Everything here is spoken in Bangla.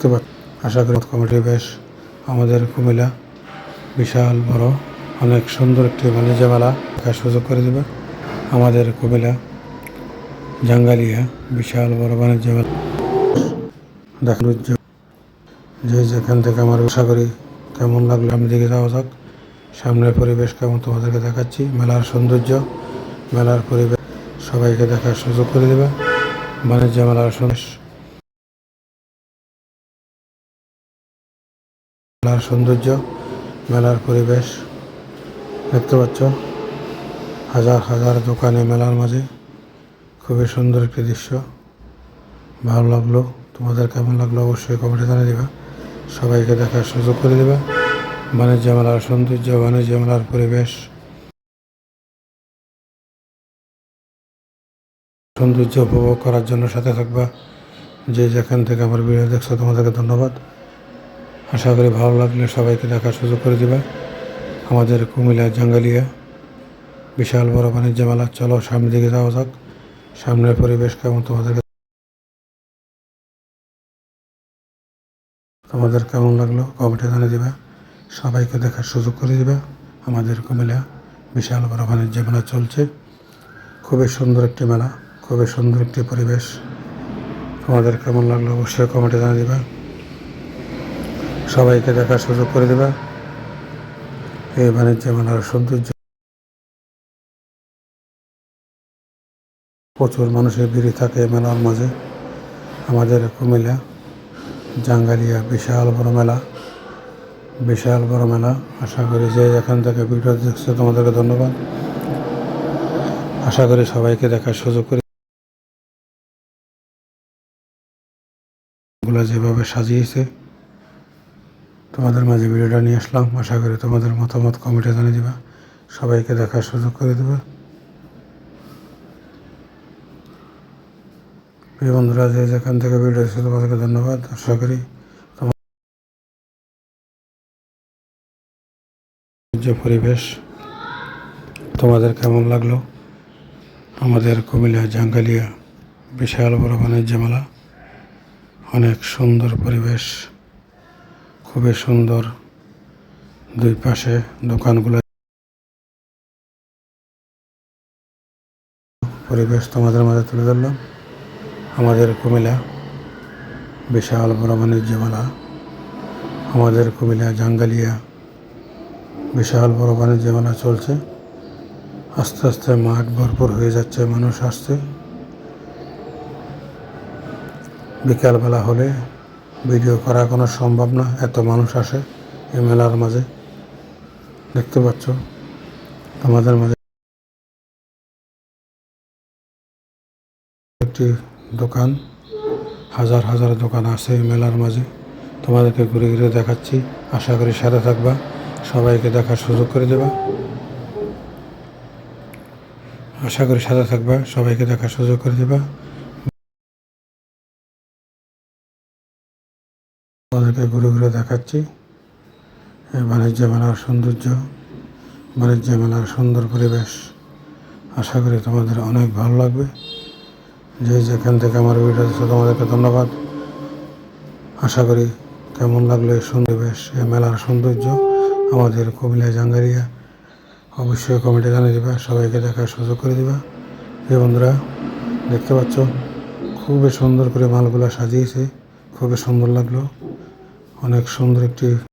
দেখতে পাচ্ছ আশা করি কমিটি বেশ আমাদের কুমিল্লা বিশাল বড়, অনেক সুন্দর একটি বাণিজ্য মেলা দেখার সুযোগ করে দেবে। আমাদের কুমিল্লা জাঙ্গালিয়া বিশাল বড় বাণিজ্য মেলা। উদ্যোগ। যে যেখান থেকে আমার আশা করি কেমন লাগল আমি দিকে যাওয়া যাক। সামনের পরিবেশ কেমন তোমাদেরকে দেখাচ্ছি। মেলার সৌন্দর্য, মেলার পরিবেশ সবাইকে দেখার সুযোগ করে দেবে। বাণিজ্য মেলার সৌন্দর্য মেলার সৌন্দর্য, মেলার পরিবেশ। দেখতে পাচ্ছ, হাজার হাজার দোকানে মেলার মাঝে খুবই সুন্দর একটি দৃশ্য। ভালো লাগল, তোমাদের কেমন লাগল অবশ্যই কমেন্টে জানিয়ে দেবে। সবাইকে দেখার সুযোগ করে দেবে। বাণিজ্য মেলার সৌন্দর্য, বাণিজ্য মেলার পরিবেশ। সৌন্দর্য উপভোগ করার জন্য সাথে থাকবা। যে যেখান থেকে আমার ভিডিও দেখছ, তোমাদেরকে ধন্যবাদ। আশা করি ভালো লাগলে সবাইকে দেখার সুযোগ করে দেবে। আমাদের কুমিল্লা জাঙ্গালিয়া, বিশাল বড় বাণিজ্য মেলা, চলো সামনের দিকে যাওয়া যাক। সামনের পরিবেশ কেমন তোমাদের তোমাদের কেমন লাগল? কমেন্টে জানিয়ে দেবে। সবাইকে দেখার সুযোগ করে দেবে। আমাদের কুমিল্লা বিশাল বড় বাণিজ্য মেলা চলছে। খুবই সুন্দর একটি মেলা, খুবই সুন্দর একটি পরিবেশ। তোমাদের কেমন লাগল? অবশ্যই কমেন্টে জানিয়ে দেবে। সবাইকে দেখার সুযোগ করে দেবে। এই বাণিজ্য মেলার সৌন্দর্য। প্রচুর মানুষের ভিড় থাকে মেলার মাঝে। আমাদের কুমিল্লা, জাঙ্গালিয়া বিশাল বড় মেলা। বিশাল বড় মেলা। আশা করি যে এখান থেকে ভিডিও দেখছে তোমাদেরকে ধন্যবাদ। আশা করি সবাইকে দেখার সুযোগ করে যেভাবে সাজিয়েছে তোমাদের মাঝে ভিডিওটা নিয়ে আসলাম। আশা করি তোমাদের মতামত কমেন্টে জানিয়ে দিবা। সবাইকে দেখার সুযোগ করে দেবে। প্রিয় বন্ধুরা, যে যেখান থেকে ভিডিও দেখছে, তোমাদেরকে ধন্যবাদ। আশা করি তোমার যে পরিবেশ, তোমাদের কেমন লাগল? আমাদের কুমিল্লা জাঙ্গালিয়া বিশাল বড় বাণিজ্য মেলা। অনেক সুন্দর পরিবেশ। খুবই সুন্দর দুই পাশে দোকানগুলো। পরিবেশ তোমাদের মাঝে তুলে ধরলাম আমাদের কুমিল্লা বিশাল বড় বাণিজ্য মেলা। আমাদের কুমিল্লা জাঙ্গালিয়া বিশাল বড় বাণিজ্য মেলা চলছে। আস্তে আস্তে মাঠ ভরপুর হয়ে যাচ্ছে, মানুষ আসছে। বিকালবেলা হলে ভিডিও করা কোনো সম্ভব না, এত মানুষ আসে এই মেলার মাঝে। দেখতে পাচ্ছ আমাদের মাঝে একটি দোকান, হাজার হাজার দোকান আছে এই মেলার মাঝে। তোমাদেরকে ঘুরে ঘুরে দেখাচ্ছি, আশা করি সাথে থাকবা, সবাইকে দেখার সুযোগ করে দেবা। আশা করি সাথে থাকবা, সবাইকে দেখার সুযোগ করে দেবা। তোমাদেরকে ঘুরে ঘুরে দেখাচ্ছি। বাণিজ্য মেলার সৌন্দর্য, বাণিজ্য মেলার সুন্দর পরিবেশ। আশা করি তোমাদের অনেক ভালো লাগবে। যে যেখান থেকে আমার ভিডিও দেখছ, তোমাদেরকে ধন্যবাদ। আশা করি কেমন লাগল এই বেশ এই মেলার সৌন্দর্য আমাদের কুমিল্লা, জাঙ্গারিয়া। অবশ্যই কমেন্টে জানিয়ে দেবে, সবাইকে দেখার সুযোগ করে দেবে। এই বন্ধুরা, দেখতে পাচ্ছ, খুবই সুন্দর করে মালগুলো সাজিয়েছে, খুবই সুন্দর লাগল। অনেক সুন্দর একটি